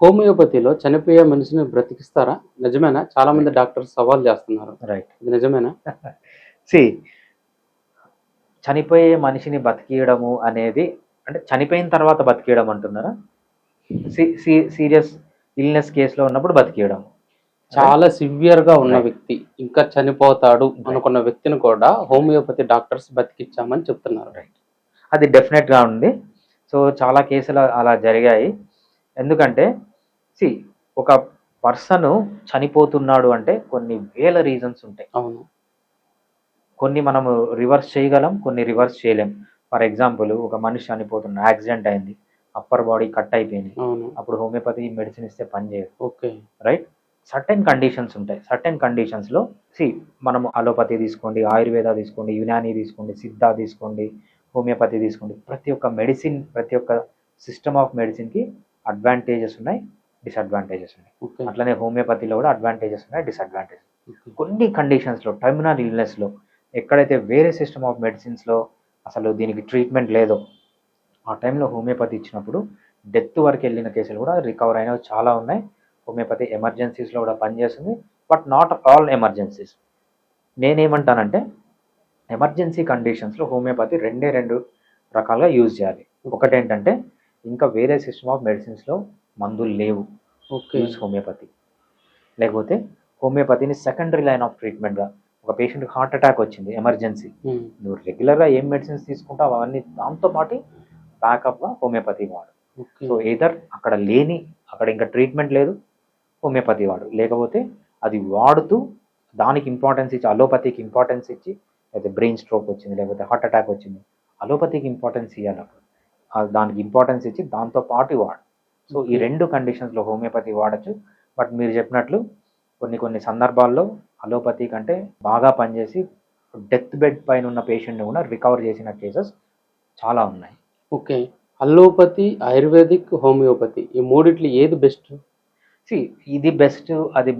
హోమియోపతిలో చనిపోయే మనిషిని బ్రతికిస్తారా? నిజమేనా? చాలా మంది డాక్టర్స్ సవాల్ చేస్తున్నారు. రైట్ ఇది నిజమేనా? సి చనిపోయే మనిషిని బతికియడము అనేది అంటే చనిపోయిన తర్వాత బతికియడం అంటున్నారా? సీరియస్ ఇల్నెస్ కేసులో ఉన్నప్పుడు బతికియడం చాలా సివియర్గా ఉన్న. వ్యక్తి ఇంకా చనిపోతాడు అనుకున్న వ్యక్తిని కూడా హోమియోపతి డాక్టర్స్ బతికిచ్చామని చెప్తున్నారు. రైట్ అది డెఫినెట్గా ఉంది. సో చాలా కేసులు అలా జరిగాయి. ఎందుకంటే సి ఒక పర్సన్ చనిపోతున్నాడు అంటే కొన్ని వేల రీజన్స్ ఉంటాయి. అవును. కొన్ని మనము రివర్స్ చేయగలం కొన్ని రివర్స్ చేయలేం. ఫర్ ఎగ్జాంపుల్ ఒక మనిషి చనిపోతున్న యాక్సిడెంట్ అయింది అప్పర్ బాడీ కట్ అయిపోయింది. అప్పుడు హోమియోపతి మెడిసిన్ ఇస్తే పని చేయదు. ఓకే. రైట్? సర్టెన్ కండిషన్స్ ఉంటాయి. సర్టెన్ కండిషన్స్లో సి మనము అలోపతి తీసుకోండి ఆయుర్వేద తీసుకోండి యునానీ తీసుకోండి సిద్ధా తీసుకోండి హోమియోపతి తీసుకోండి. ప్రతి ఒక్క మెడిసిన్ ప్రతి ఒక్క సిస్టమ్ ఆఫ్ మెడిసిన్కి అడ్వాంటేజెస్ ఉన్నాయి. డిసడ్వాంటేజెస్ ఉన్నాయి అట్లనే హోమియోపతిలో కూడా అడ్వాంటేజెస్ ఉన్నాయి డిసడ్వాంటేజెస్ ఓకే. కొన్ని కండిషన్స్లో టర్మినల్ ఇల్నెస్లో ఎక్కడైతే వేరే సిస్టమ్ ఆఫ్ మెడిసిన్స్లో అసలు దీనికి ట్రీట్మెంట్ లేదో ఆ టైంలో హోమియోపతి ఇచ్చినప్పుడు డెత్ వరకు వెళ్ళిన కేసులు కూడా రికవర్ అయినవి చాలా ఉన్నాయి. హోమియోపతి ఎమర్జెన్సీస్లో కూడా పనిచేస్తుంది బట్ నాట్ ఆల్ ఎమర్జెన్సీస్ నేనేమంటానంటే ఎమర్జెన్సీ కండిషన్స్లో హోమియోపతి రెండే రెండు రకాలుగా యూజ్ చేయాలి. ఒకటేంటంటే ఇంకా వేరే సిస్టమ్ ఆఫ్ మెడిసిన్స్లో మందులు లేవు. యూజ్ హోమియోపతి లేకపోతే హోమియోపతిని సెకండరీ లైన్ ఆఫ్ ట్రీట్మెంట్గా ఒక పేషెంట్కి హార్ట్ అటాక్ వచ్చింది ఎమర్జెన్సీ ఉమ్. నువ్వు రెగ్యులర్గా ఏం మెడిసిన్స్ తీసుకుంటావు అవన్నీ దాంతో పాటు బ్యాకప్గా హోమియోపతి వాడు. సో ఏదర్ అక్కడ లేని అక్కడ ఇంకా ట్రీట్మెంట్ లేదు హోమియోపతి వాడు. లేకపోతే అది వాడుతూ దానికి ఇంపార్టెన్స్ ఇచ్చి అలోపతికి ఇంపార్టెన్స్ ఇచ్చి లేకపోతే బ్రెయిన్ స్ట్రోక్ వచ్చింది లేకపోతే హార్ట్ అటాక్ వచ్చింది అలోపతికి ఇంపార్టెన్స్ ఇవ్వాలి దానికి ఇంపార్టెన్స్ ఇచ్చి దాంతో పాటు వాడు. సో ఈ రెండు కండిషన్స్లో హోమియోపతి వాడచ్చు. బట్ మీరు చెప్పినట్లు కొన్ని కొన్ని సందర్భాల్లో అలోపతి కంటే బాగా పనిచేసి డెత్ బెడ్ పైన ఉన్న పేషెంట్ని కూడా రికవర్ చేసిన కేసెస్ చాలా ఉన్నాయి. ఓకే. అల్లోపతి ఆయుర్వేదిక్ హోమియోపతి ఈ మూడిట్లో ఏది బెస్ట్ సి ఇది బెస్ట్ అది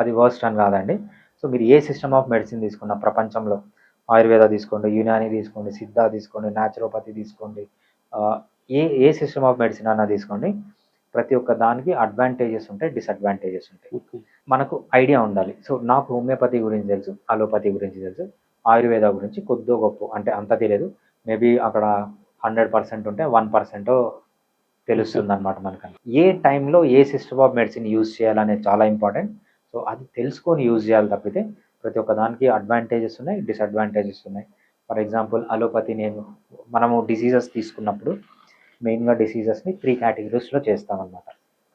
అది వర్స్ట్ అని కాదండి. సో మీరు ఏ సిస్టమ్ ఆఫ్ మెడిసిన్ తీసుకున్నా ప్రపంచంలో ఆయుర్వేద తీసుకోండి యునాని తీసుకోండి సిద్ధా తీసుకోండి న్యాచురోపతి తీసుకోండి ఏ ఏ సిస్టమ్ ఆఫ్ మెడిసిన్ అన్నా తీసుకోండి ప్రతి ఒక్క దానికి అడ్వాంటేజెస్ ఉంటాయి డిసడ్వాంటేజెస్ ఉంటాయి. మనకు ఐడియా ఉండాలి. సో నాకు హోమియోపతి గురించి తెలుసు అలోపతి గురించి తెలుసు ఆయుర్వేద గురించి కొద్దో గొప్ప అంటే అంత తెలియదు. మేబీ అక్కడ హండ్రెడ్ పర్సెంట్ ఉంటే వన్ పర్సెంట్ తెలుస్తుంది అనమాట మనకు ఏ టైంలో ఏ సిస్టమ్ ఆఫ్ మెడిసిన్ యూజ్ చేయాలనేది చాలా ఇంపార్టెంట్ సో అది తెలుసుకొని యూజ్ చేయాలి తప్పితే ప్రతి ఒక్క దానికి అడ్వాంటేజెస్ ఉన్నాయి డిసడ్వాంటేజెస్ ఉన్నాయి. ఫర్ ఎగ్జాంపుల్ అలోపతి నేను మనము డిసీజెస్ తీసుకున్నప్పుడు మెయిన్గా డిసీజెస్ని త్రీ కేటగిరీస్లో చేస్తామన్నమాట.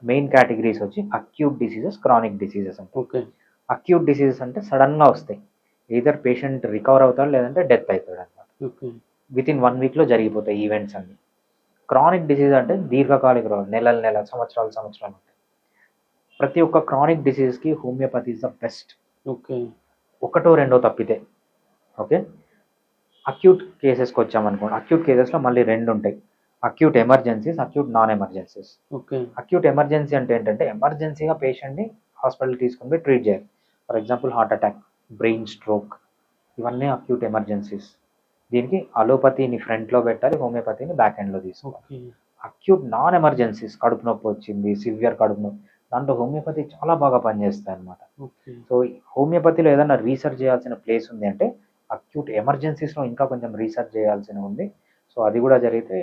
మెయిన్ కేటగిరీస్ వచ్చి అక్యూట్ డిసీజెస్ క్రానిక్ డిసీజెస్ అంటే ఓకే. అక్యూట్ డిసీజెస్ అంటే సడన్గా వస్తాయి. ఏదర్ పేషెంట్ రికవర్ అవుతాడు లేదంటే డెత్ అవుతాడు అనమాట విత్ ఇన్ వన్ వీక్లో జరిగిపోతాయి ఈవెంట్స్ అన్ని. క్రానిక్ డిసీజ్ అంటే దీర్ఘకాలిక రోగం నెలలు నెల సంవత్సరాలు సంవత్సరాలు ఉంటాయి. ప్రతి ఒక్క chronic డిసీజ్కి homeopathy is the best. Okay. ఒకటో రెండో తప్పితే ఓకే? అక్యూట్ కేసెస్కి వచ్చామనుకోండి అక్యూట్ కేసెస్లో మళ్ళీ రెండు ఉంటాయి. Acute emergencies acute non emergencies okay acute emergency అంటే ఏంటంటే ఎమర్జెన్సీగా పేషెంట్ని హాస్పిటల్ తీసుకుని పోయి ట్రీట్ చేయాలి. For example heart attack brain stroke ఇవన్నీ అక్యూట్ ఎమర్జెన్సీస్ దీనికి అలోపతిని ఫ్రంట్లో పెట్టాలి హోమియోపతిని బ్యాక్ ఎండ్లో తీసుకోవాలి. అక్యూట్ నాన్ ఎమర్జెన్సీస్ కడుపు నొప్పి వచ్చింది సివియర్ కడుపు నొప్పి దాంట్లో హోమియోపతి చాలా బాగా పనిచేస్తాయి అనమాట సో హోమియోపతిలో ఏదైనా రీసెర్చ్ చేయాల్సిన ప్లేస్ ఉంది అంటే అక్యూట్ ఎమర్జెన్సీస్లో ఇంకా కొంచెం రీసెర్చ్ చేయాల్సిన ఉంది. సో అది కూడా జరిగితే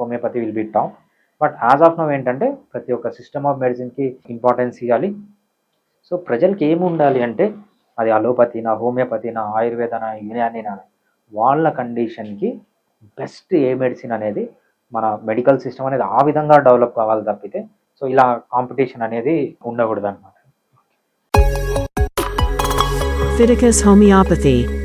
homeopathy will be top but as of now ఏంటంటే ప్రతి ఒక్క సిస్టమ్ ఆఫ్ మెడిసిన్కి ఇంపార్టెన్స్ ఇవ్వాలి సో ప్రజలకి ఏమి ఉండాలి అంటే అది అలోపతినా హోమియోపతినా ఆయుర్వేదనా యునానినా వాళ్ళ కండిషన్కి బెస్ట్ ఏ మెడిసిన్ అనేది మన మెడికల్ సిస్టమ్ అనేది ఆ విధంగా డెవలప్ కావాలి తప్పితే సో ఇలా కాంపిటీషన్ అనేది ఉండకూడదు అనమాట Fiticus homeopathy.